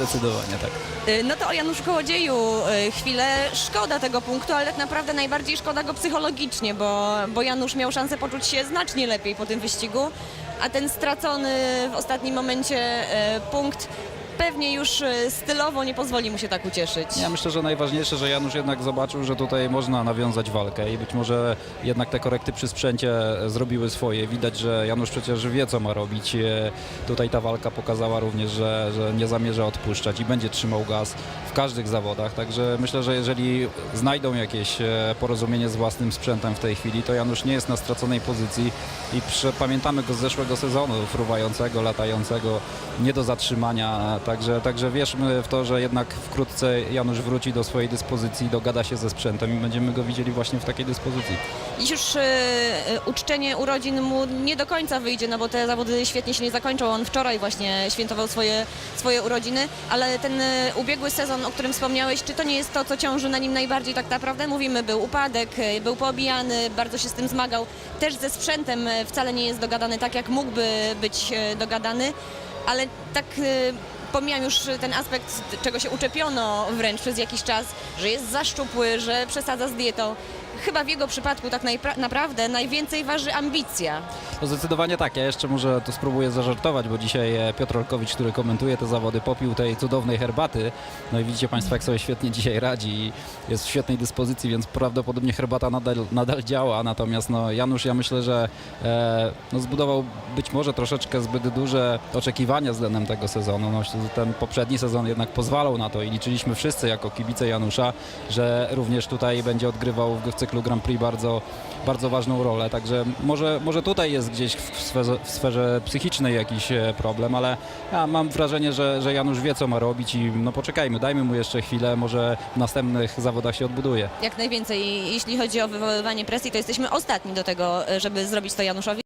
Zdecydowanie tak. Y, No to o Januszu Kołodzieju y, chwilę. Szkoda tego punktu, ale tak naprawdę najbardziej szkoda go psychologicznie, bo, bo Janusz miał szansę poczuć się znacznie lepiej po tym wyścigu, a ten stracony w ostatnim momencie y, punkt pewnie już y, stylowo nie pozwoli mu się tak ucieszyć. Ja myślę, że najważniejsze, że Janusz jednak zobaczył, że tutaj można nawiązać walkę i być może jednak te korekty przy sprzęcie zrobiły swoje. Widać, że Janusz przecież wie, co ma robić. E, Tutaj ta walka pokazała również, że, że nie zamierza odpuszczać i będzie trzymał gaz w każdych zawodach. Także myślę, że jeżeli znajdą jakieś e, porozumienie z własnym sprzętem w tej chwili, to Janusz nie jest na straconej pozycji i pamiętamy go z zeszłego sezonu, fruwającego, latającego, nie do zatrzymania. Także, także wierzmy w to, że jednak wkrótce Janusz wróci do swojej dyspozycji, dogada się ze sprzętem i będziemy go widzieli właśnie w takiej dyspozycji. Już y, uczczenie urodzin mu nie do końca wyjdzie, no bo te zawody świetnie się nie zakończą. On wczoraj właśnie świętował swoje, swoje urodziny, ale ten y, ubiegły sezon, o którym wspomniałeś, czy to nie jest to, co ciąży na nim najbardziej tak naprawdę? Mówimy, był upadek, był poobijany, bardzo się z tym zmagał. Też ze sprzętem wcale nie jest dogadany tak, jak mógłby być dogadany, ale tak... y, Pomijam już ten aspekt, czego się uczepiono wręcz przez jakiś czas, że jest za szczupły, że przesadza z dietą. Chyba w jego przypadku tak naprawdę najwięcej waży ambicja. No zdecydowanie tak. Ja jeszcze może to spróbuję zażartować, bo dzisiaj e, Piotr Olkowicz, który komentuje te zawody, popił tej cudownej herbaty. No i widzicie Państwo, jak sobie świetnie dzisiaj radzi i jest w świetnej dyspozycji, więc prawdopodobnie herbata nadal, nadal działa. Natomiast no, Janusz, ja myślę, że e, no, zbudował być może troszeczkę zbyt duże oczekiwania względem tego sezonu. No, ten poprzedni sezon jednak pozwalał na to i liczyliśmy wszyscy jako kibice Janusza, że również tutaj będzie odgrywał w cyklu Grand Prix bardzo, bardzo ważną rolę. Także może, może tutaj jest gdzieś w sferze, w sferze psychicznej jakiś e, problem, ale ja mam wrażenie, że, że Janusz wie, co ma robić i no poczekajmy, dajmy mu jeszcze chwilę, może w następnych zawodach się odbuduje. Jak najwięcej, jeśli chodzi o wywoływanie presji, to jesteśmy ostatni do tego, żeby zrobić to Januszowi.